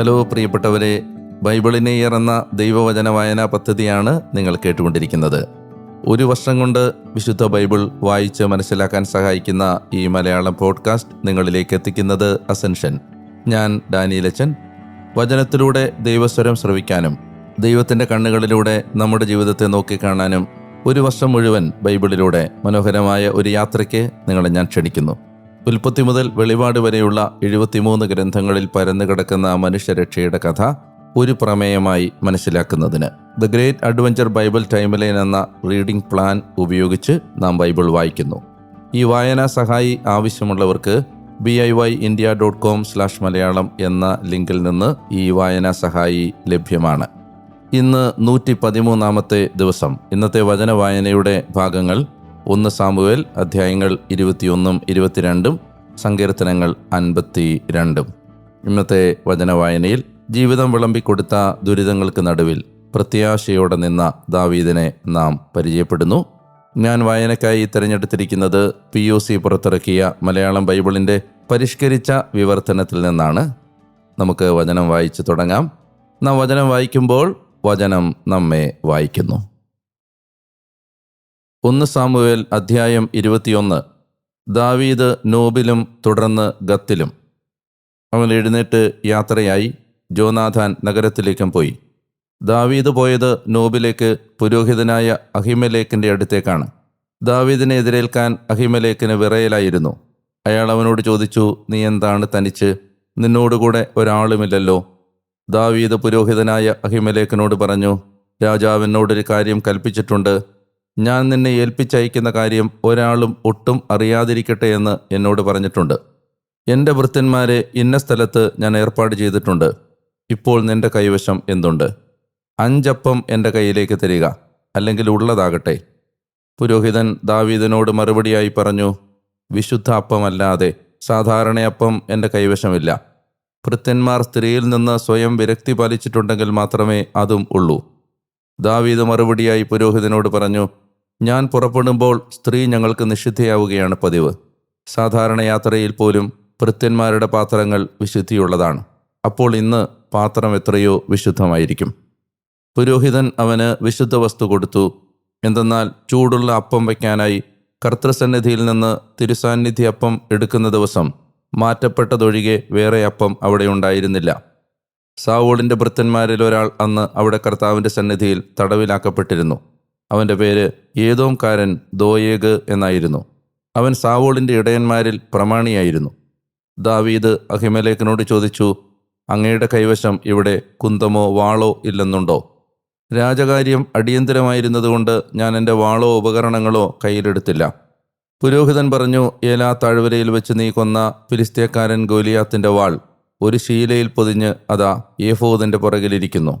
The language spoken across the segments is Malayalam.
ഹലോ പ്രിയപ്പെട്ടവരെ ബൈബിളിനെ എന്ന ദൈവവചന വായനാ പദ്ധതിയാണ് നിങ്ങൾ കേട്ടുകൊണ്ടിരിക്കുന്നത്. ഒരു വർഷം കൊണ്ട് വിശുദ്ധ ബൈബിൾ വായിച്ച് മനസ്സിലാക്കാൻ സഹായിക്കുന്ന ഈ മലയാളം പോഡ്കാസ്റ്റ് നിങ്ങളിലേക്ക് എത്തിക്കുന്നത് അസെൻഷൻ. ഞാൻ ഡാനിയിലച്ചൻ വചനത്തിലൂടെ ദൈവസ്വരം ശ്രവിക്കാനും ദൈവത്തിന്റെ കണ്ണുകളിലൂടെ നമ്മുടെ ജീവിതത്തെ നോക്കിക്കാണാനും ഒരു വർഷം മുഴുവൻ ബൈബിളിലൂടെ മനോഹരമായ ഒരു യാത്രയ്ക്ക് നിങ്ങളെ ഞാൻ ക്ഷണിക്കുന്നു. ഉൽപ്പത്തി മുതൽ വെളിപാട് വരെയുള്ള എഴുപത്തിമൂന്ന് ഗ്രന്ഥങ്ങളിൽ പരന്നു കിടക്കുന്ന മനുഷ്യരക്ഷയുടെ കഥ ഒരു പ്രമേയമായി മനസ്സിലാക്കുന്നതിന്. The great adventure Bible timeline എന്ന റീഡിംഗ് പ്ലാൻ ഉപയോഗിച്ച് നാം ബൈബിൾ വായിക്കുന്നു. ഈ വായനാ സഹായി ആവശ്യമുള്ളവർക്ക് B I Y India dot com slash Malayalam എന്ന ലിങ്കിൽ നിന്ന് ഈ വായനാ സഹായി ലഭ്യമാണ്. ഇന്ന് നൂറ്റി പതിമൂന്നാമത്തെ ദിവസം. ഇന്നത്തെ വചന വായനയുടെ ഭാഗങ്ങൾ ഒന്ന് സാമുവേൽ അധ്യായങ്ങൾ ഇരുപത്തിയൊന്നും ഇരുപത്തിരണ്ടും സങ്കീർത്തനങ്ങൾ അൻപത്തി രണ്ടും ഇന്നത്തെ വചനവായനയിൽ ജീവിതം വിളമ്പിക്കൊടുത്ത ദുരിതങ്ങൾക്ക് നടുവിൽ പ്രത്യാശയോടെ നിന്ന ദാവീദിനെ നാം പരിചയപ്പെടുന്നു. ഞാൻ വായനക്കായി തിരഞ്ഞെടുത്തിരിക്കുന്നത് പി യു സി പുറത്തിറക്കിയ മലയാളം ബൈബിളിന്റെ പരിഷ്കരിച്ച വിവർത്തനത്തിൽ നിന്നാണ്. നമുക്ക് വചനം വായിച്ചു തുടങ്ങാം. നാം വചനം വായിക്കുമ്പോൾ വചനം നമ്മെ വായിക്കുന്നു. ഒന്ന് സാമുവേൽ അധ്യായം ഇരുപത്തിയൊന്ന്. ദാവീദ് നോബിലും തുടർന്ന് ഗത്തിലും. അവൻ എഴുന്നേറ്റ് യാത്രയായി ജോനാഥാൻ നഗരത്തിലേക്കും പോയി. ദാവീദ് പോയത് നോബിലേക്ക് പുരോഹിതനായ അഹിമലേക്കിന്റെ അടുത്തേക്കാണ്. ദാവീദിനെ എതിരേൽക്കാൻ അഹിമലേക്കിന് വിറയലായിരുന്നു. അയാൾ അവനോട് ചോദിച്ചു നീ എന്താണ് തനിച്ച്? നിന്നോടുകൂടെ ഒരാളുമില്ലല്ലോ. ദാവീദ് പുരോഹിതനായ അഹിമലേക്കിനോട് പറഞ്ഞു രാജാവിനോടൊരു കാര്യം കൽപ്പിച്ചിട്ടുണ്ട്. ഞാൻ നിന്നെ ഏൽപ്പിച്ചയക്കുന്ന കാര്യം ഒരാളും ഒട്ടും അറിയാതിരിക്കട്ടെ എന്ന് എന്നോട് പറഞ്ഞിട്ടുണ്ട്. എന്റെ വൃത്തന്മാരെ ഇന്ന സ്ഥലത്ത് ഞാൻ ഏർപ്പാട് ചെയ്തിട്ടുണ്ട്. ഇപ്പോൾ നിന്റെ കൈവശം എന്തുണ്ട്? അഞ്ചപ്പം എന്റെ കയ്യിലേക്ക് തരിക അല്ലെങ്കിൽ ഉള്ളതാകട്ടെ. പുരോഹിതൻ ദാവീദിനോട് മറുപടിയായി പറഞ്ഞു വിശുദ്ധ അപ്പമല്ലാതെ സാധാരണയപ്പം എന്റെ കൈവശമില്ല. ഭൃത്യന്മാർ സ്ത്രീയിൽ നിന്ന് സ്വയം വിരക്തി പാലിച്ചിട്ടുണ്ടെങ്കിൽ മാത്രമേ അതും ഉള്ളൂ. ദാവീദ് മറുപടിയായി പുരോഹിതനോട് പറഞ്ഞു ഞാൻ പുറപ്പെടുമ്പോൾ സ്ത്രീ ഞങ്ങൾക്ക് നിഷിദ്ധയാവുകയാണ് പതിവ്. സാധാരണ യാത്രയിൽ പോലും ഭൃത്യന്മാരുടെ പാത്രങ്ങൾ വിശുദ്ധിയുള്ളതാണ്. അപ്പോൾ ഇന്ന് പാത്രം എത്രയോ വിശുദ്ധമായിരിക്കും. പുരോഹിതൻ അവന് വിശുദ്ധ വസ്തു കൊടുത്തു. എന്തെന്നാൽ ചൂടുള്ള അപ്പം വയ്ക്കാനായി കർത്തൃസന്നിധിയിൽ നിന്ന് തിരുസാന്നിധ്യ അപ്പം എടുക്കുന്ന ദിവസം മാറ്റപ്പെട്ടതൊഴികെ വേറെ അപ്പം അവിടെ ഉണ്ടായിരുന്നില്ല. സാവോളിന്റെ ഭൃത്തന്മാരിൽ ഒരാൾ അന്ന് അവിടെ കർത്താവിന്റെ സന്നിധിയിൽ തടവിലാക്കപ്പെട്ടിരുന്നു. അവന്റെ പേര് ഏതോംകാരൻ ദോയേഗ് എന്നായിരുന്നു. അവൻ സാവോളിന്റെ ഇടയന്മാരിൽ പ്രമാണിയായിരുന്നു. ദാവീദ് അഹിമലേഖനോട് ചോദിച്ചു അങ്ങയുടെ കൈവശം ഇവിടെ കുന്തമോ വാളോ ഇല്ലെന്നുണ്ടോ? രാജകാര്യം അടിയന്തരമായിരുന്നതുകൊണ്ട് ഞാൻ എന്റെ വാളോ ഉപകരണങ്ങളോ കയ്യിലെടുത്തില്ല. പുരോഹിതൻ പറഞ്ഞു ഏലാ താഴ്വരയിൽ വെച്ച് നീ കൊന്ന ഫിലിസ്തീയക്കാരൻ ഗോലിയാത്തിന്റെ വാൾ ഒരു ശീലയിൽ പൊതിഞ്ഞ് അതാ ഏഫോദിന്റെ പുറകിലിരിക്കുന്നു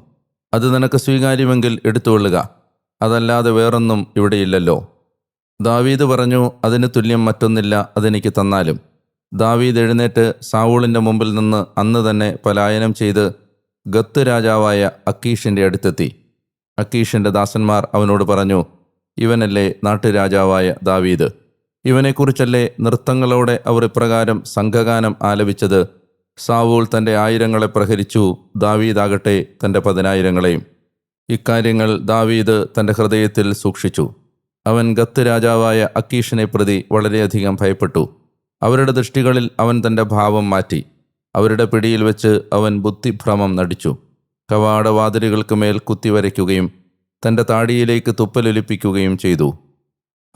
അത് നിനക്ക് സ്വീകാര്യമെങ്കിൽ എടുത്തുകൊള്ളുക. അതല്ലാതെ വേറൊന്നും ഇവിടെയില്ലല്ലോ ദാവീദ് പറഞ്ഞു അതിന് തുല്യം മറ്റൊന്നില്ല അതെനിക്ക് തന്നാലും. ദാവീദ് എഴുന്നേറ്റ് സാവൂളിന്റെ മുമ്പിൽ നിന്ന് അന്ന് തന്നെ പലായനം ചെയ്ത് ഗത്ത് രാജാവായ അക്കീഷിന്റെ അടുത്തെത്തി. അക്കീഷിന്റെ ദാസന്മാർ അവനോട് പറഞ്ഞു ഇവനല്ലേ നാട്ടുരാജാവായ ദാവീദ്? ഇവനെക്കുറിച്ചല്ലേ നൃത്തങ്ങളോടെ അവർ ഇപ്രകാരം സംഘഗാനം ആലപിച്ചത്? സാവൂൾ തന്റെ ആയിരങ്ങളെ പ്രഹരിച്ചു ദാവീദാകട്ടെ തന്റെ പതിനായിരങ്ങളെയും. ഇക്കാര്യങ്ങൾ ദാവീദ് തന്റെ ഹൃദയത്തിൽ സൂക്ഷിച്ചു. അവൻ ഗത്ത് രാജാവായ അക്കീഷിനെ പ്രതി വളരെയധികം ഭയപ്പെട്ടു. അവരുടെ ദൃഷ്ടികളിൽ അവൻ തന്റെ ഭാവം മാറ്റി. അവരുടെ പിടിയിൽ വെച്ച് അവൻ ബുദ്ധിഭ്രമം നടിച്ചു. കവാടവാതിലുകൾക്ക് മേൽ കുത്തിവരയ്ക്കുകയും തന്റെ താടിയിലേക്ക് തുപ്പലൊലിപ്പിക്കുകയും ചെയ്തു.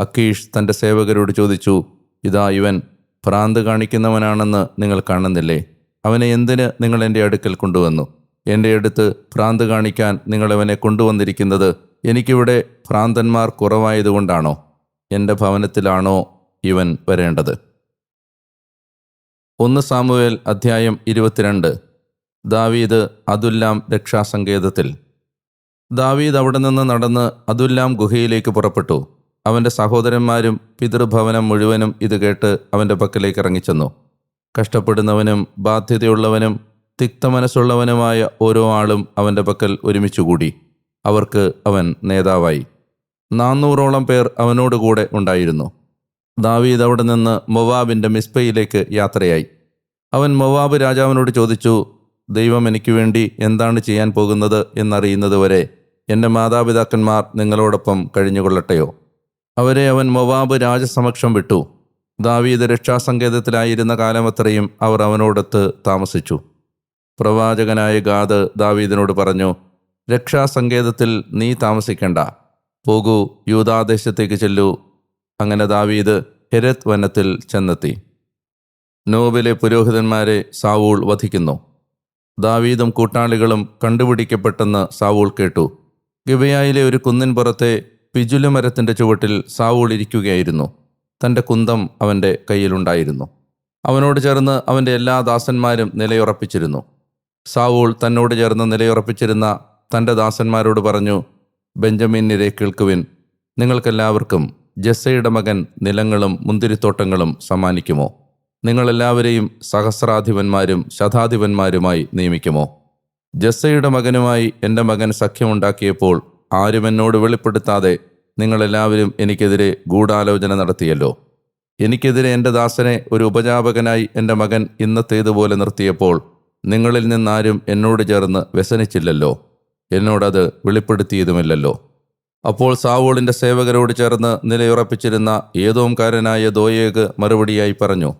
അക്കീഷ് തന്റെ സേവകരോട് ചോദിച്ചു ഇതാ ഇവൻ ഭ്രാന്ത് കാണിക്കുന്നവനാണെന്ന് നിങ്ങൾ കാണുന്നില്ലേ? അവനെ എന്തിന് നിങ്ങൾ എന്റെ അടുക്കൽ കൊണ്ടുവന്നു? എന്റെ അടുത്ത് ഭ്രാന്ത് കാണിക്കാൻ നിങ്ങളവനെ കൊണ്ടുവന്നിരിക്കുന്നത് എനിക്കിവിടെ ഭ്രാന്തന്മാർ കുറവായതുകൊണ്ടാണോ? എന്റെ ഭവനത്തിലാണോ ഇവൻ വരേണ്ടത്? ഒന്ന് സാമുവേൽ അധ്യായം ഇരുപത്തിരണ്ട്. ദാവീദ് അതുല്ലാം രക്ഷാസങ്കേതത്തിൽ. ദാവീദ് അവിടെ നിന്ന് നടന്ന് അതുല്ലാം ഗുഹയിലേക്ക് പുറപ്പെട്ടു. അവന്റെ സഹോദരന്മാരും പിതൃഭവനം മുഴുവനും ഇത് കേട്ട് അവന്റെ പക്കലേക്ക് ഇറങ്ങിച്ചെന്നു. കഷ്ടപ്പെടുന്നവനും ബാധ്യതയുള്ളവനും തിക്തമനസ്സുള്ളവനുമായ ഓരോ ആളും അവന്റെ പക്കൽ ഒരുമിച്ചുകൂടി. അവർക്ക് അവൻ നേതാവായി. നാനൂറോളം പേർ അവനോടുകൂടെ ഉണ്ടായിരുന്നു. ദാവീദ് അവിടെ നിന്ന് മൊവാബിന്റെ മിസ്പയിലേക്ക് യാത്രയായി. അവൻ മൊവാബ് രാജാവിനോട് ചോദിച്ചു ദൈവം എനിക്ക് വേണ്ടി എന്താണ് ചെയ്യാൻ പോകുന്നത് എന്നറിയുന്നതുവരെ എന്റെ മാതാപിതാക്കന്മാർ നിങ്ങളോടൊപ്പം കഴിഞ്ഞുകൊള്ളട്ടെയോ? അവരെ അവൻ മൊവാബ് രാജസമക്ഷം വിട്ടു. ദാവീദ് രക്ഷാസങ്കേതത്തിലായിരുന്ന കാലമത്രയും അവർ അവനോടൊത്ത് താമസിച്ചു. പ്രവാചകനായ ഗാദ് ദാവീദിനോട് പറഞ്ഞു രക്ഷാസങ്കേതത്തിൽ നീ താമസിക്കണ്ട. പോകൂ യൂതാദേശത്തേക്ക് ചെല്ലൂ. അങ്ങനെ ദാവീദ് ഹെരത് വനത്തിൽ ചെന്നെത്തി. നോബിലെ പുരോഹിതന്മാരെ സാവൂൾ വധിക്കുന്നു. ദാവീദും കൂട്ടാളികളും കണ്ടുപിടിക്കപ്പെട്ടെന്ന് സാവൂൾ കേട്ടു. ഗിബയായിലെ ഒരു കുന്നിൻ പുറത്തെ പിജുലുമരത്തിന്റെ ചുവട്ടിൽ സാവൂൾ ഇരിക്കുകയായിരുന്നു. തന്റെ കുന്തം അവന്റെ കയ്യിലുണ്ടായിരുന്നു അവനോട് ചേർന്ന് അവന്റെ എല്ലാ ദാസന്മാരും നിലയുറപ്പിച്ചിരുന്നു. സാവൂൾ തന്നോട് ചേർന്ന് നിലയുറപ്പിച്ചിരുന്ന തന്റെ ദാസന്മാരോട് പറഞ്ഞു ബെഞ്ചമിനിരെ കേൾക്കുവിൻ. നിങ്ങൾക്കെല്ലാവർക്കും ജസ്സയുടെ മകൻ നിലങ്ങളും മുന്തിരിത്തോട്ടങ്ങളും സമ്മാനിക്കുമോ? നിങ്ങളെല്ലാവരെയും സഹസ്രാധിപന്മാരും ശതാധിപന്മാരുമായി നിയമിക്കുമോ? ജസ്സയുടെ മകനുമായി എന്റെ മകൻ സഖ്യമുണ്ടാക്കിയപ്പോൾ ആരും എന്നോട് വെളിപ്പെടുത്താതെ നിങ്ങളെല്ലാവരും എനിക്കെതിരെ ഗൂഢാലോചന നടത്തിയല്ലോ. എനിക്കെതിരെ എന്റെ ദാസനെ ഒരു ഉപജാപകനായി എന്റെ മകൻ ഇന്നത്തേതുപോലെ നിർത്തിയപ്പോൾ നിങ്ങളിൽ നിന്നാരും എന്നോട് ചേർന്ന് വ്യസനിച്ചില്ലല്ലോ. എന്നോടത് വെളിപ്പെടുത്തിയതുമില്ലല്ലോ. അപ്പോൾ സാവോളിന്റെ സേവകരോട് ചേർന്ന് നിലയുറപ്പിച്ചിരുന്ന ഏതോംകാരനായ ദോയേക്ക് മറുപടിയായി പറഞ്ഞു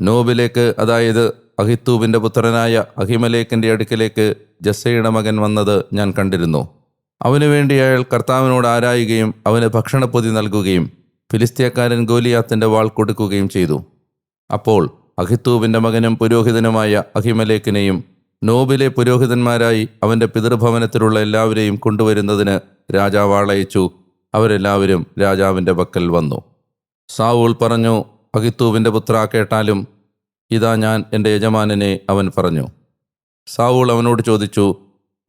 നോബിലേക്ക് അതായത് അഹിത്തൂബിന്റെ പുത്രനായ അഹിമലേക്കിന്റെ അടുക്കിലേക്ക് ജസ്സയുടെ മകൻ വന്നത് ഞാൻ കണ്ടിരുന്നു. അവനു വേണ്ടി അയാൾ കർത്താവിനോട് ആരായുകയും അവന് ഭക്ഷണപ്പൊതി നൽകുകയും ഫിലിസ്തീയക്കാരൻ ഗോലിയാത്തിന്റെ വാൾ കൊടുക്കുകയും ചെയ്തു. അപ്പോൾ അഹിത്തൂബിന്റെ മകനും പുരോഹിതനുമായ അഹിമലേക്കിനെയും നോബിലെ പുരോഹിതന്മാരായി അവന്റെ പിതൃഭവനത്തിലുള്ള എല്ലാവരെയും കൊണ്ടുവരുന്നതിന് രാജാവ് ആളയച്ചു. അവരെല്ലാവരും രാജാവിന്റെ പക്കൽ വന്നു. സാവൂൾ പറഞ്ഞു അഹിത്തൂബിന്റെ പുത്ര കേട്ടാലും ഇതാ ഞാൻ എന്റെ യജമാനനെ അവൻ പറഞ്ഞു. സാവൂൾ അവനോട് ചോദിച്ചു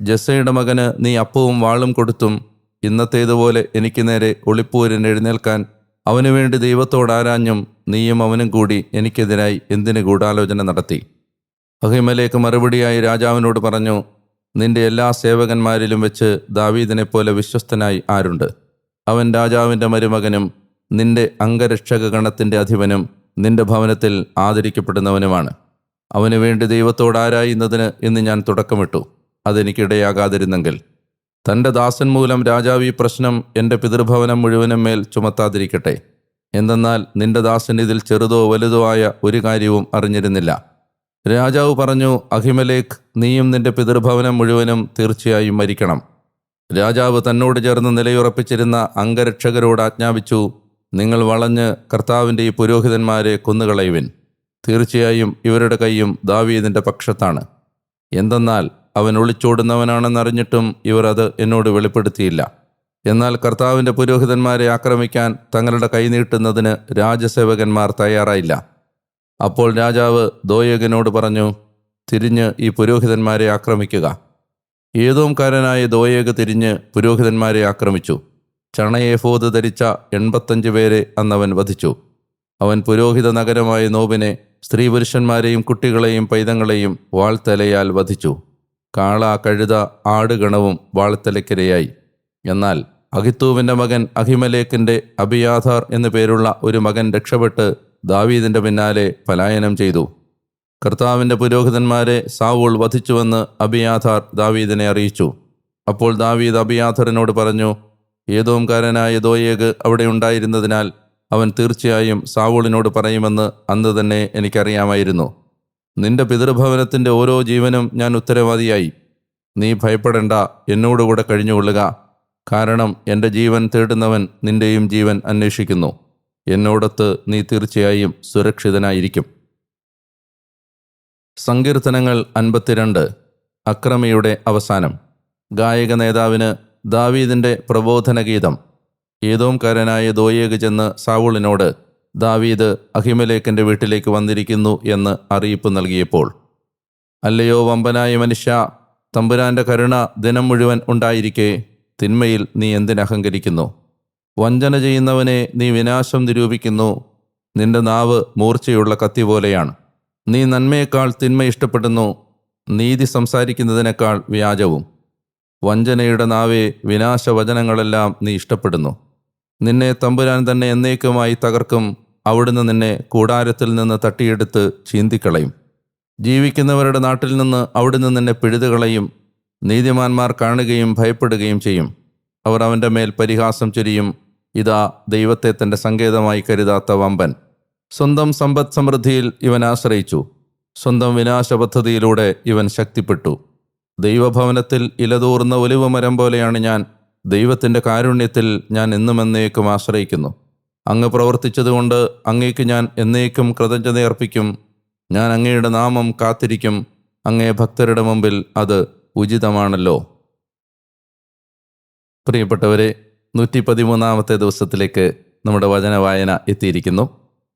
ജസ്സയുടെ മകന് നീ അപ്പവും വാളും കൊടുത്തും ഇന്നത്തേതുപോലെ എനിക്ക് നേരെ ഒളിപ്പൂരിന് എഴുന്നേൽക്കാൻ അവനു വേണ്ടി ദൈവത്തോട് ആരാഞ്ഞും നീയും അവനും കൂടി എനിക്കെതിരായി എന്തിന് ഗൂഢാലോചന നടത്തി? അഹിമലേക്ക് മറുപടിയായി രാജാവിനോട് പറഞ്ഞു നിന്റെ എല്ലാ സേവകന്മാരിലും വെച്ച് ദാവീദിനെ പോലെ വിശ്വസ്തനായി ആരുണ്ട്? അവൻ രാജാവിന്റെ മരുമകനും നിന്റെ അംഗരക്ഷക ഗണത്തിന്റെ അധിപനും നിന്റെ ഭവനത്തിൽ ആദരിക്കപ്പെടുന്നവനുമാണ്. അവന് വേണ്ടി ദൈവത്തോടാരായുന്നതിന് ഇന്ന് ഞാൻ തുടക്കമിട്ടു. അതെനിക്കിടയാകാതിരുന്നെങ്കിൽ. തന്റെ ദാസൻ മൂലം രാജാവ് ഈ പ്രശ്നം എന്റെ പിതൃഭവനം മുഴുവനും മേൽ ചുമത്താതിരിക്കട്ടെ. എന്തെന്നാൽ നിന്റെ ദാസൻ ഇതിൽ ചെറുതോ വലുതോ ആയ ഒരു കാര്യവും അറിഞ്ഞിരുന്നില്ല. രാജാവ് പറഞ്ഞു അഹിമലേഖ് നീയും നിന്റെ പിതൃഭവനം മുഴുവനും തീർച്ചയായും മരിക്കണം. രാജാവ് തന്നോട് ചേർന്ന് നിലയുറപ്പിച്ചിരുന്ന അംഗരക്ഷകരോട് ആജ്ഞാപിച്ചു നിങ്ങൾ വളഞ്ഞ് കർത്താവിന്റെ ഈ പുരോഹിതന്മാരെ കൊന്നുകളയുവിൻ. തീർച്ചയായും ഇവരുടെ കൈയും ദാവീദിന്റെ പക്ഷത്താണ്. എന്തെന്നാൽ അവൻ ഒളിച്ചോടുന്നവനാണെന്നറിഞ്ഞിട്ടും ഇവർ അത് എന്നോട് വെളിപ്പെടുത്തിയില്ല. എന്നാൽ കർത്താവിന്റെ പുരോഹിതന്മാരെ ആക്രമിക്കാൻ തങ്ങളുടെ കൈനീട്ടുന്നതിന് രാജസേവകന്മാർ തയ്യാറായില്ല. അപ്പോൾ രാജാവ് ദോയകനോട് പറഞ്ഞു തിരിഞ്ഞ് ഈ പുരോഹിതന്മാരെ ആക്രമിക്കുക. ഏതോംകാരനായ ദോയേഗ് തിരിഞ്ഞ് പുരോഹിതന്മാരെ ആക്രമിച്ചു. ചണയേഫോത് ധരിച്ച എൺപത്തഞ്ച് പേരെ അന്നവൻ വധിച്ചു. അവൻ പുരോഹിത നഗരമായ നോബിനെ സ്ത്രീ പുരുഷന്മാരെയും കുട്ടികളെയും പൈതങ്ങളെയും വാൾത്തലയാൽ വധിച്ചു. കാള കഴുത ആടുഗണവും വാൾത്തലയ്ക്കിരയായി. എന്നാൽ അഹിത്തൂവിന്റെ മകൻ അഹിമലേക്കിന്റെ അബിയാധാർ എന്നു പേരുള്ള ഒരു മകൻ രക്ഷപ്പെട്ട് ദാവീദിന്റെ പിന്നാലെ പലായനം ചെയ്തു. കർത്താവിന്റെ പുരോഹിതന്മാരെ സാവൂൾ വധിച്ചുവെന്ന് അബിയാധാർ ദാവീദിനെ അറിയിച്ചു. അപ്പോൾ ദാവീദ് അബിയാധറിനോട് പറഞ്ഞു ഏതോംകാരനായ ദോയേഗ് അവിടെ ഉണ്ടായിരുന്നതിനാൽ അവൻ തീർച്ചയായും സാവൂളിനോട് പറയുമെന്ന് അന്ന് തന്നെ എനിക്കറിയാമായിരുന്നു. നിന്റെ പിതൃഭവനത്തിന്റെ ഓരോ ജീവനും ഞാൻ ഉത്തരവാദിയായി. നീ ഭയപ്പെടേണ്ട എന്നോടുകൂടെ കഴിഞ്ഞുകൊള്ളുക. കാരണം എന്റെ ജീവൻ തേടുന്നവൻ നിന്റെയും ജീവൻ അന്വേഷിക്കുന്നു. എന്നോടൊത്ത് നീ തീർച്ചയായും സുരക്ഷിതനായിരിക്കും. സങ്കീർത്തനങ്ങൾ അൻപത്തിരണ്ട്. അക്രമിയുടെ അവസാനം. ഗായക നേതാവിന് ദാവീദിന്റെ പ്രബോധന ഗീതം ഏതോംകാരനായ ദോയേക് ചെന്ന് സാവൂളിനോട് ദാവീദ് അഹിമലേഖന്റെ വീട്ടിലേക്ക് വന്നിരിക്കുന്നു എന്ന് അറിയിപ്പ് നൽകിയപ്പോൾ അല്ലയോ വമ്പനായ മനുഷ്യ തമ്പുരാന്റെ കരുണ ദിനം മുഴുവൻ ഉണ്ടായിരിക്കെ തിന്മയിൽ നീ എന്തിനഹങ്കരിക്കുന്നു വഞ്ചന ചെയ്യുന്നവനെ നീ വിനാശം നിരൂപിക്കുന്നു നിന്റെ നാവ് മൂർച്ചയുള്ള കത്തി പോലെയാണ്. നീ നന്മയേക്കാൾ തിന്മ ഇഷ്ടപ്പെടുന്നു നീതി സംസാരിക്കുന്നതിനേക്കാൾ വ്യാജവും. വഞ്ചനയുടെ നാവേ വിനാശവചനങ്ങളെല്ലാം നീ ഇഷ്ടപ്പെടുന്നു. നിന്നെ തമ്പുരാൻ തന്നെ എന്നേക്കുമായി തകർക്കും. അവിടുന്ന് നിന്നെ കൂടാരത്തിൽ നിന്ന് തട്ടിയെടുത്ത് ചീന്തിക്കളയും. ജീവിക്കുന്നവരുടെ നാട്ടിൽ നിന്ന് അവിടുന്ന് നിന്നെ പിഴുതുകളയും. നീതിമാന്മാർ കാണുകയും ഭയപ്പെടുകയും ചെയ്യും. അവർ അവന്റെ മേൽ പരിഹാസം ചൊരിയും. ഇതാ ദൈവത്തെ തന്റെ സങ്കേതമായി കരുതാത്ത വമ്പൻ. സ്വന്തം സമ്പദ് സമൃദ്ധിയിൽ ഇവൻ ആശ്രയിച്ചു. സ്വന്തം വിനാശ പദ്ധതിയിലൂടെ ഇവൻ ശക്തിപ്പെട്ടു. ദൈവഭവനത്തിൽ ഇലതൂർന്ന ഒലിവ് മരം പോലെയാണ് ഞാൻ. ദൈവത്തിന്റെ കാരുണ്യത്തിൽ ഞാൻ എന്നും എന്നേക്കും ആശ്രയിക്കുന്നു. അങ്ങ് പ്രവർത്തിച്ചതുകൊണ്ട് അങ്ങേക്ക് ഞാൻ എന്നേക്കും കൃതജ്ഞതയർപ്പിക്കും ഞാൻ അങ്ങയുടെ നാമം കാത്തിരിക്കും. അങ്ങേ ഭക്തരുടെ മുമ്പിൽ അത് ഉചിതമാണല്ലോ. പ്രിയപ്പെട്ടവരെ നൂറ്റി പതിമൂന്നാമത്തെ ദിവസത്തിലേക്ക് നമ്മുടെ വചന വായന എത്തിയിരിക്കുന്നു.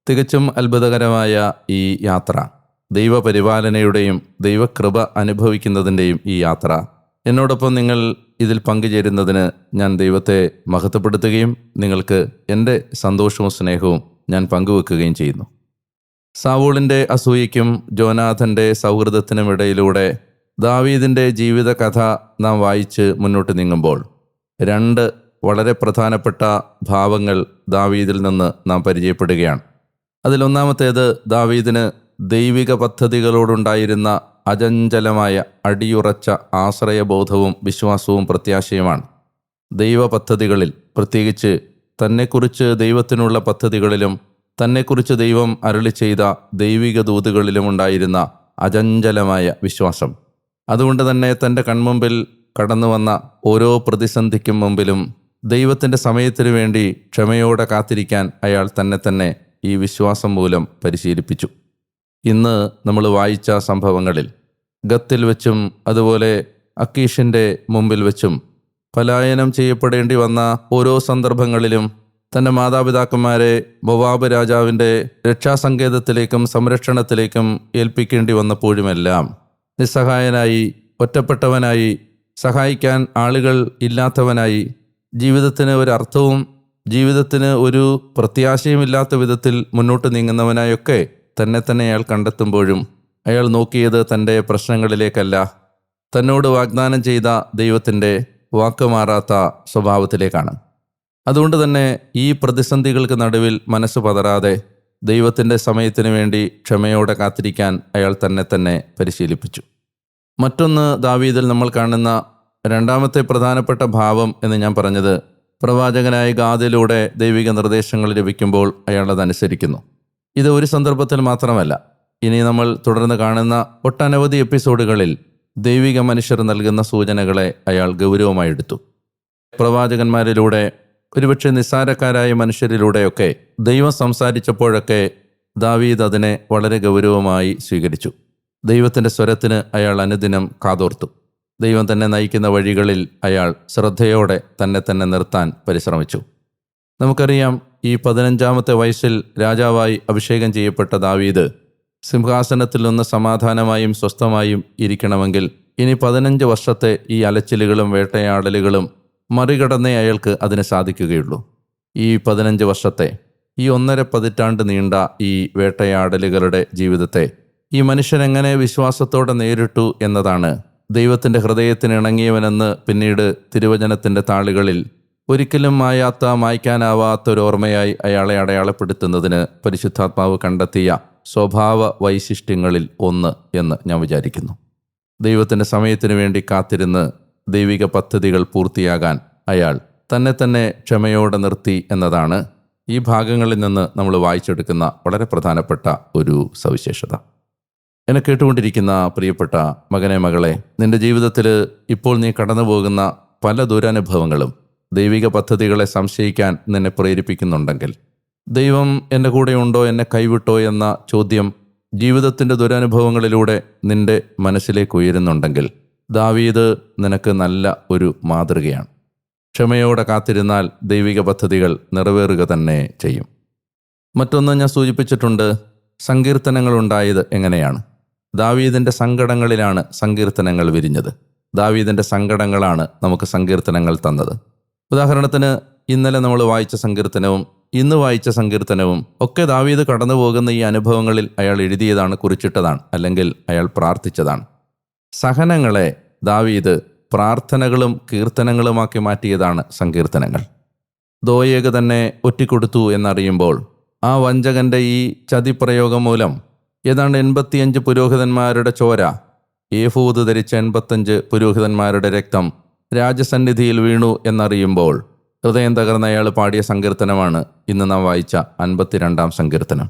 തികച്ചും അത്ഭുതകരമായ ഈ യാത്ര ദൈവപരിപാലനയുടെയും ദൈവകൃപ അനുഭവിക്കുന്നതിന്റെയും ഈ യാത്ര. എന്നോടൊപ്പം നിങ്ങൾ ഇതിൽ പങ്കുചേരുന്നതിന് ഞാൻ ദൈവത്തെ മഹത്വപ്പെടുത്തുകയും നിങ്ങൾക്ക് എന്റെ സന്തോഷവും സ്നേഹവും ഞാൻ പങ്കുവെക്കുകയും ചെയ്യുന്നു. സാവൂളിന്റെ അസൂയയ്ക്കും ജോനാഥന്റെ സൗഹൃദത്തിനും ഇടയിലൂടെ ദാവീദിന്റെ ജീവിതകഥ നാം വായിച്ച് മുന്നോട്ട് നീങ്ങുമ്പോൾ രണ്ട് വളരെ പ്രധാനപ്പെട്ട ഭാവങ്ങൾ ദാവീദിൽ നിന്ന് നാം പരിചയപ്പെടുകയാണ്. അതിലൊന്നാമത്തേത് ദാവീദിന് ദൈവിക പദ്ധതികളോടുണ്ടായിരുന്ന അചഞ്ചലമായ അടിയുറച്ച ആശ്രയബോധവും വിശ്വാസവും പ്രത്യാശയുമാണ്. ദൈവ പദ്ധതികളിൽ പ്രത്യേകിച്ച് തന്നെക്കുറിച്ച് ദൈവത്തിനുള്ള പദ്ധതികളിലും തന്നെക്കുറിച്ച് ദൈവം അരളി ചെയ്ത ദൈവിക ദൂതുകളിലും ഉണ്ടായിരുന്ന അചഞ്ചലമായ വിശ്വാസം. അതുകൊണ്ട് തന്നെ തന്റെ കൺമുമ്പിൽ കടന്നു വന്ന ഓരോ പ്രതിസന്ധിക്കും മുമ്പിലും ദൈവത്തിന്റെ സമയത്തിനു വേണ്ടി ക്ഷമയോടെ കാത്തിരിക്കാൻ അയാൾ തന്നെ തന്നെ ഈ വിശ്വാസം മൂലം പരിശീലിപ്പിച്ചു. ഇന്ന് നമ്മൾ വായിച്ച സംഭവങ്ങളിൽ ഗത്തിൽ വെച്ചും അതുപോലെ അക്കീഷിന്റെ മുമ്പിൽ വെച്ചും പലായനം ചെയ്യപ്പെടേണ്ടി വന്ന ഓരോ സന്ദർഭങ്ങളിലും തന്റെ മാതാപിതാക്കന്മാരെ ബവാബ് രാജാവിന്റെ രക്ഷാസങ്കേതത്തിലേക്കും സംരക്ഷണത്തിലേക്കും ഏൽപ്പിക്കേണ്ടി വന്നപ്പോഴുമെല്ലാം നിസ്സഹായനായി ഒറ്റപ്പെട്ടവനായി സഹായിക്കാൻ ആളുകൾ ഇല്ലാത്തവനായി ജീവിതത്തിന് ഒരു അർത്ഥവും ജീവിതത്തിന് ഒരു പ്രത്യാശയുമില്ലാത്ത വിധത്തിൽ മുന്നോട്ട് നീങ്ങുന്നവനായൊക്കെ തന്നെ തന്നെ അയാൾ കണ്ടെത്തുമ്പോഴും അയാൾ നോക്കിയത് തന്റെ പ്രശ്നങ്ങളിലേക്കല്ല. തന്നോട് വാഗ്ദാനം ചെയ്ത ദൈവത്തിന്റെ വാക്കുമാറാത്ത സ്വഭാവത്തിലേക്കാണ്. അതുകൊണ്ട് തന്നെ ഈ പ്രതിസന്ധികൾക്ക് നടുവിൽ മനസ്സ് പതറാതെ ദൈവത്തിന്റെ സമയത്തിനു വേണ്ടി ക്ഷമയോടെ കാത്തിരിക്കാൻ അയാൾ തന്നെ തന്നെ പരിശീലിപ്പിച്ചു. മറ്റൊന്ന് ദാവീദിൽ നമ്മൾ കാണുന്ന രണ്ടാമത്തെ പ്രധാനപ്പെട്ട ഭാവം എന്ന് ഞാൻ പറഞ്ഞത് പ്രവാചകനായ ഗാദിലൂടെ ദൈവിക നിർദ്ദേശങ്ങൾ ലഭിക്കുമ്പോൾ അയാൾ അതനുസരിക്കുന്നു. ഇത് ഒരു സന്ദർഭത്തിൽ മാത്രമല്ല. ഇനി നമ്മൾ തുടർന്ന് കാണുന്ന ഒട്ടനവധി എപ്പിസോഡുകളിൽ ദൈവിക മനുഷ്യർ നൽകുന്ന സൂചനകളെ അയാൾ ഗൗരവമായി എടുത്തു. പ്രവാചകന്മാരിലൂടെ ഒരുപക്ഷെ നിസ്സാരക്കാരായ മനുഷ്യരിലൂടെയൊക്കെ ദൈവം സംസാരിച്ചപ്പോഴൊക്കെ ദാവീദ് അതിനെ വളരെ ഗൗരവമായി സ്വീകരിച്ചു. ദൈവത്തിന്റെ സ്വരത്തിന് അയാൾ അനുദിനം കാതോർത്തു. ദൈവം തന്നെ നയിക്കുന്ന വഴികളിൽ അയാൾ ശ്രദ്ധയോടെ തന്നെ തന്നെ നിർത്താൻ പരിശ്രമിച്ചു. നമുക്കറിയാം ഈ പതിനഞ്ചാമത്തെ വയസ്സിൽ രാജാവായി അഭിഷേകം ചെയ്യപ്പെട്ട ദാവീദ് സിംഹാസനത്തിൽ നിന്ന് സമാധാനമായും സ്വസ്ഥമായും ഇരിക്കണമെങ്കിൽ ഇനി പതിനഞ്ച് വർഷത്തെ ഈ അലച്ചിലുകളും വേട്ടയാടലുകളും മറികടന്നേ അയാൾക്ക് അതിന് സാധിക്കുകയുള്ളൂ. ഈ പതിനഞ്ച് വർഷത്തെ ഈ ഒന്നര പതിറ്റാണ്ട് നീണ്ട ഈ വേട്ടയാടലുകളുടെ ജീവിതത്തെ ഈ മനുഷ്യൻ എങ്ങനെ വിശ്വാസത്തോടെ നേരിട്ടു എന്നതാണ് ദൈവത്തിന്റെ ഹൃദയത്തിന് ഇണങ്ങിയവനെന്ന് പിന്നീട് തിരുവചനത്തിന്റെ താളുകളിൽ ഒരിക്കലും മായാത്ത മായ്ക്കാനാവാത്ത ഒരു ഓർമ്മയായി അയാളെ അടയാളപ്പെടുത്തുന്നതിന് പരിശുദ്ധാത്മാവ് കണ്ടെത്തിയ സ്വഭാവ വൈശിഷ്ട്യങ്ങളിൽ ഒന്ന് എന്ന് ഞാൻ വിചാരിക്കുന്നു. ദൈവത്തിന്റെ സമയത്തിനു വേണ്ടി കാത്തിരുന്ന് ദൈവിക പദ്ധതികൾ പൂർത്തിയാകാൻ അയാൾ തന്നെ തന്നെ ക്ഷമയോടെ നിർത്തി എന്നതാണ് ഈ ഭാഗങ്ങളിൽ നിന്ന് നമ്മൾ വായിച്ചെടുക്കുന്ന വളരെ പ്രധാനപ്പെട്ട ഒരു സവിശേഷത. എന്നെ കേട്ടുകൊണ്ടിരിക്കുന്ന പ്രിയപ്പെട്ട മകനെ മകളെ നിന്റെ ജീവിതത്തിൽ ഇപ്പോൾ നീ കടന്നു പോകുന്ന പല ദുരനുഭവങ്ങളും ദൈവിക പദ്ധതികളെ സംശയിക്കാൻ നിന്നെ പ്രേരിപ്പിക്കുന്നുണ്ടെങ്കിൽ. ദൈവം എന്റെ കൂടെയുണ്ടോ എന്നെ കൈവിട്ടോ എന്ന ചോദ്യം ജീവിതത്തിന്റെ ദുരനുഭവങ്ങളിലൂടെ നിന്റെ മനസ്സിലേക്ക് ഉയരുന്നുണ്ടെങ്കിൽ ദാവീദ് നിനക്ക് നല്ല ഒരു മാതൃകയാണ്. ക്ഷമയോടെ കാത്തിരുന്നാൽ ദൈവിക പദ്ധതികൾ നിറവേറുക തന്നെ ചെയ്യും. മറ്റൊന്ന് ഞാൻ സൂചിപ്പിച്ചിട്ടുണ്ട് സങ്കീർത്തനങ്ങൾ ഉണ്ടായത് എങ്ങനെയാണ്? ദാവീദിന്റെ സങ്കടങ്ങളിലാണ് സങ്കീർത്തനങ്ങൾ വിരിഞ്ഞത്. ദാവീദിന്റെ സങ്കടങ്ങളാണ് നമുക്ക് സങ്കീർത്തനങ്ങൾ തന്നത്. ഉദാഹരണത്തിന് ഇന്നലെ നമ്മൾ വായിച്ച സങ്കീർത്തനവും ഇന്ന് വായിച്ച സങ്കീർത്തനവും ഒക്കെ ദാവീദ് കടന്നു പോകുന്ന ഈ അനുഭവങ്ങളിൽ അയാൾ എഴുതിയതാണ് കുറിച്ചിട്ടതാണ് അല്ലെങ്കിൽ അയാൾ പ്രാർത്ഥിച്ചതാണ്. സഹനങ്ങളെ ദാവീദ് പ്രാർത്ഥനകളും കീർത്തനങ്ങളുമാക്കി മാറ്റിയതാണ് സങ്കീർത്തനങ്ങൾ. ദോയേക തന്നെ ഒറ്റിക്കൊടുത്തു എന്നറിയുമ്പോൾ ആ വഞ്ചകന്റെ ഈ ചതിപ്രയോഗം മൂലം ഏതാണ്ട് എൺപത്തിയഞ്ച് പുരോഹിതന്മാരുടെ ചോര ഏഫൂത് ധരിച്ച എൺപത്തഞ്ച് പുരോഹിതന്മാരുടെ രക്തം രാജസന്നിധിയിൽ വീണു എന്നറിയുമ്പോൾ ഹൃദയം തകർന്ന അയാൾ പാടിയ സങ്കീർത്തനമാണ് ഇന്ന് നാം വായിച്ച അൻപത്തിരണ്ടാം സങ്കീർത്തനം.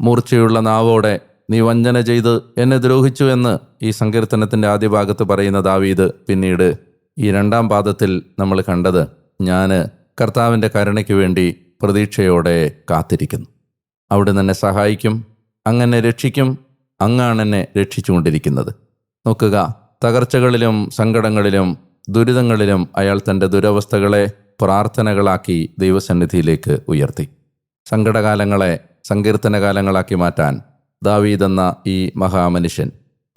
മൂർച്ചയുള്ള നാവോടെ നീ വഞ്ചന ചെയ്ത് എന്നെ ദ്രോഹിച്ചു എന്ന് ഈ സങ്കീർത്തനത്തിന്റെ ആദ്യ ഭാഗത്ത് പറയുന്ന ദാവീദ് പിന്നീട് ഈ രണ്ടാം പാദത്തിൽ നമ്മൾ കണ്ടത് ഞാൻ കർത്താവിന്റെ കരുണയ്ക്ക് വേണ്ടി പ്രതീക്ഷയോടെ കാത്തിരിക്കുന്നു. അവിടെ എന്നെ സഹായിക്കും അങ്ങനെ രക്ഷിക്കും അങ്ങാണ് എന്നെ രക്ഷിച്ചുകൊണ്ടിരിക്കുന്നത്. നോക്കുക തകർച്ചകളിലും സങ്കടങ്ങളിലും ദുരിതങ്ങളിലും അയാൾ തന്റെ ദുരവസ്ഥകളെ പ്രാർത്ഥനകളാക്കി ദൈവസന്നിധിയിലേക്ക് ഉയർത്തി. സങ്കടകാലങ്ങളെ സങ്കീർത്തനകാലങ്ങളാക്കി മാറ്റാൻ ദാവീദ് എന്ന ഈ മഹാമനുഷ്യൻ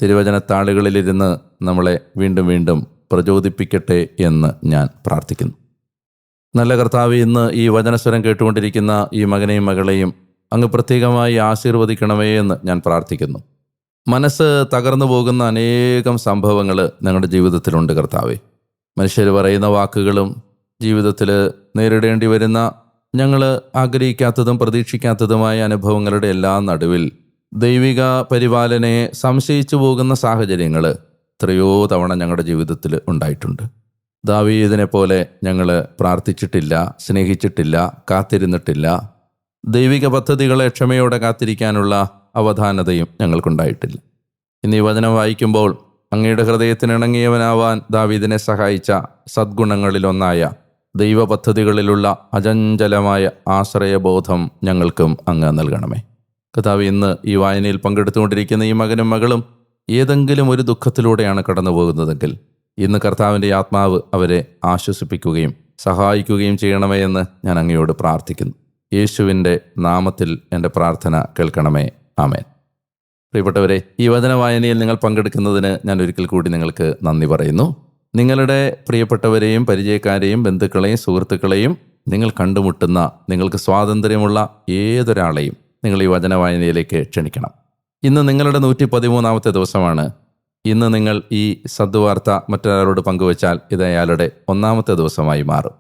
തിരുവചനത്താളുകളിലിരുന്ന് നമ്മളെ വീണ്ടും വീണ്ടും പ്രചോദിപ്പിക്കട്ടെ എന്ന് ഞാൻ പ്രാർത്ഥിക്കുന്നു. നല്ല കർത്താവ് ഇന്ന് ഈ വചനസ്വരം കേട്ടുകൊണ്ടിരിക്കുന്ന ഈ മകനെയും മകളെയും അങ്ങ് പ്രത്യേകമായി ആശീർവദിക്കണമേ എന്ന് ഞാൻ പ്രാർത്ഥിക്കുന്നു. മനസ്സ് തകർന്നു പോകുന്ന അനേകം സംഭവങ്ങൾ ഞങ്ങളുടെ ജീവിതത്തിലുണ്ട് കർത്താവെ. മനുഷ്യർ പറയുന്ന വാക്കുകളും ജീവിതത്തിൽ നേരിടേണ്ടി വരുന്ന ഞങ്ങൾ ആഗ്രഹിക്കാത്തതും പ്രതീക്ഷിക്കാത്തതുമായ അനുഭവങ്ങളുടെ എല്ലാ നടുവിൽ ദൈവിക പരിപാലനയെ സംശയിച്ചു പോകുന്ന സാഹചര്യങ്ങൾ എത്രയോ തവണ ഞങ്ങളുടെ ജീവിതത്തിൽ ഉണ്ടായിട്ടുണ്ട്. ദാവീദിനെ പോലെ ഞങ്ങൾ പ്രാർത്ഥിച്ചിട്ടില്ല സ്നേഹിച്ചിട്ടില്ല കാത്തിരുന്നിട്ടില്ല. ദൈവിക പദ്ധതികളെ ക്ഷമയോടെ കാത്തിരിക്കാനുള്ള അവധാനതയും ഞങ്ങൾക്കുണ്ടായിട്ടില്ല. ഇന്ന് ഈ വചനം വായിക്കുമ്പോൾ അങ്ങയുടെ ഹൃദയത്തിനിണങ്ങിയവനാവാൻ ദാവീദിനെ സഹായിച്ച സദ്ഗുണങ്ങളിലൊന്നായ ദൈവ പദ്ധതികളിലുള്ള അചഞ്ചലമായ ആശ്രയബോധം ഞങ്ങൾക്കും അങ്ങ് നൽകണമേ. കഥാവ് ഇന്ന് ഈ വായനയിൽ പങ്കെടുത്തുകൊണ്ടിരിക്കുന്ന ഈ മകനും മകളും ഏതെങ്കിലും ഒരു ദുഃഖത്തിലൂടെയാണ് കടന്നു പോകുന്നതെങ്കിൽ ഇന്ന് കർത്താവിന്റെ ആത്മാവ് അവരെ ആശ്വസിപ്പിക്കുകയും സഹായിക്കുകയും ചെയ്യണമേ എന്ന് ഞാൻ അങ്ങയോട് പ്രാർത്ഥിക്കുന്നു. യേശുവിന്റെ നാമത്തിൽ എന്റെ പ്രാർത്ഥന കേൾക്കണമേ. ആമേൻ. പ്രിയപ്പെട്ടവരെ ഈ വചന വായനയിൽ നിങ്ങൾ പങ്കെടുക്കുന്നതിന് ഞാൻ ഒരിക്കൽ കൂടി നിങ്ങൾക്ക് നന്ദി പറയുന്നു. നിങ്ങളുടെ പ്രിയപ്പെട്ടവരെയും പരിചയക്കാരെയും ബന്ധുക്കളെയും സുഹൃത്തുക്കളെയും നിങ്ങൾ കണ്ടുമുട്ടുന്ന നിങ്ങൾക്ക് സ്വാതന്ത്ര്യമുള്ള ഏതൊരാളെയും നിങ്ങൾ ഈ വചന വായനയിലേക്ക് ക്ഷണിക്കണം. ഇന്ന് നിങ്ങളുടെ നൂറ്റി പതിമൂന്നാമത്തെ ദിവസമാണ്. ഇന്ന് നിങ്ങൾ ഈ സദ്വാർത്ത മറ്റൊരാളോട് പങ്കുവച്ചാൽ ഇത് അയാളുടെ ഒന്നാമത്തെ ദിവസമായി മാറും.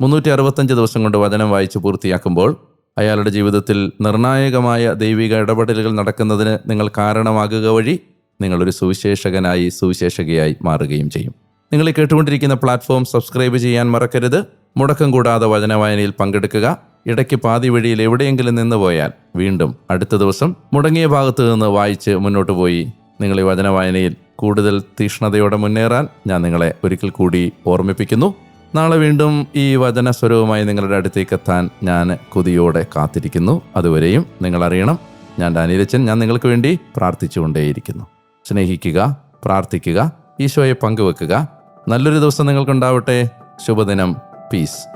മുന്നൂറ്റി അറുപത്തഞ്ച് ദിവസം കൊണ്ട് വചനം വായിച്ച് പൂർത്തിയാക്കുമ്പോൾ അയാളുടെ ജീവിതത്തിൽ നിർണായകമായ ദൈവിക ഇടപെടലുകൾ നടക്കുന്നതിന് നിങ്ങൾ കാരണമാകുക വഴി നിങ്ങളൊരു സുവിശേഷകനായി സുവിശേഷകയായി മാറുകയും ചെയ്യും. നിങ്ങൾ കേട്ടുകൊണ്ടിരിക്കുന്ന പ്ലാറ്റ്ഫോം സബ്സ്ക്രൈബ് ചെയ്യാൻ മറക്കരുത്. മുടക്കം കൂടാതെ വചനവായനയിൽ പങ്കെടുക്കുക. ഇടയ്ക്ക് പാതി വഴിയിൽ എവിടെയെങ്കിലും നിന്ന് പോയാൽ വീണ്ടും അടുത്ത ദിവസം മുടങ്ങിയ ഭാഗത്ത് നിന്ന് വായിച്ച് മുന്നോട്ട് പോയി. നിങ്ങൾ ഈ വചനവായനയിൽ കൂടുതൽ തീക്ഷ്ണതയോടെ മുന്നേറാൻ ഞാൻ നിങ്ങളെ ഒരിക്കൽ കൂടി ഓർമ്മിപ്പിക്കുന്നു. നാളെ വീണ്ടും ഈ വചന സ്വരവുമായി നിങ്ങളുടെ അടുത്തേക്ക് എത്താൻ ഞാൻ കൊതിയോടെ കാത്തിരിക്കുന്നു. അതുവരെയും നിങ്ങൾ അറിയണം ഞാൻ ഡാനിരച്ചൻ ഞാൻ നിങ്ങൾക്ക് വേണ്ടി പ്രാർത്ഥിച്ചുകൊണ്ടേയിരിക്കുന്നു. സ്നേഹിക്കുക പ്രാർത്ഥിക്കുക ഈശോയെ പങ്കുവെക്കുക. നല്ലൊരു ദിവസം നിങ്ങൾക്കുണ്ടാവട്ടെ. ശുഭദിനം. പീസ്.